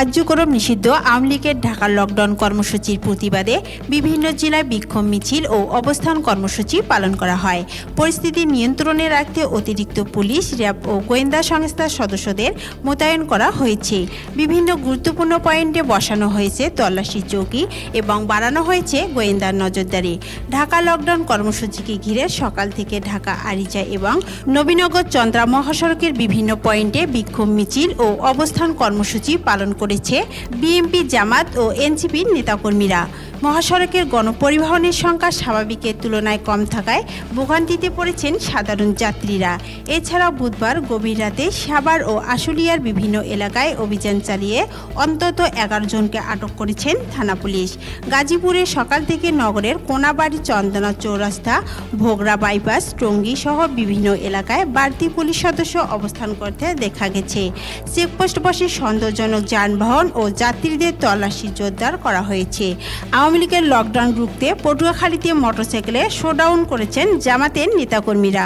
কার্যক্রম নিষিদ্ধ আওয়ামী লীগের ঢাকার লকডাউন কর্মসূচির প্রতিবাদে বিভিন্ন জেলায় বিক্ষোভ মিছিল ও অবস্থান কর্মসূচি পালন করা হয়। পরিস্থিতি নিয়ন্ত্রণে রাখতে অতিরিক্ত পুলিশ, র্যাব ও গোয়েন্দা সংস্থার সদস্যদের মোতায়েন করা হয়েছে। বিভিন্ন গুরুত্বপূর্ণ পয়েন্টে বসানো হয়েছে তল্লাশি চৌকি এবং বাড়ানো হয়েছে গোয়েন্দার নজরদারি। ঢাকা লকডাউন কর্মসূচিকে ঘিরে সকাল থেকে ঢাকা, আরিচা এবং নবীনগর চন্দ্রা মহাসড়কের বিভিন্ন পয়েন্টে বিক্ষোভ মিছিল ও অবস্থান কর্মসূচি পালন করেছে বিএনপি জামাত ও এনসিপির নেতাকর্মীরা। মহাসড়কের গণপরিবহনের সংখ্যা স্বাভাবিকের তুলনায় কম থাকায় ভোগান্তিতে পড়েছেন সাধারণ যাত্রীরা। এছাড়াও বুধবার গভীর রাতে সাভার ও আশুলিয়ার বিভিন্ন এলাকায় অভিযান চালিয়ে অন্তত এগারো জনকে আটক করেছেন থানা পুলিশ। গাজীপুরে সকাল থেকে নগরের কোনাবাড়ি চন্দনা চৌরাস্তা ভোগড়া বাইপাস, টঙ্গী সহ বিভিন্ন এলাকায় বাড়তি পুলিশ সদস্য অবস্থান করতে দেখা গেছে। চেকপোস্ট বসে সন্দেহজনক যানবাহন ও যাত্রীদের তল্লাশি জোরদার করা হয়েছে। আওয়ামী লীগের লকডাউন রুখতে পটুয়াখালীতে মোটরসাইকেলে শোডাউন করেছেন জামাতের নেতাকর্মীরা।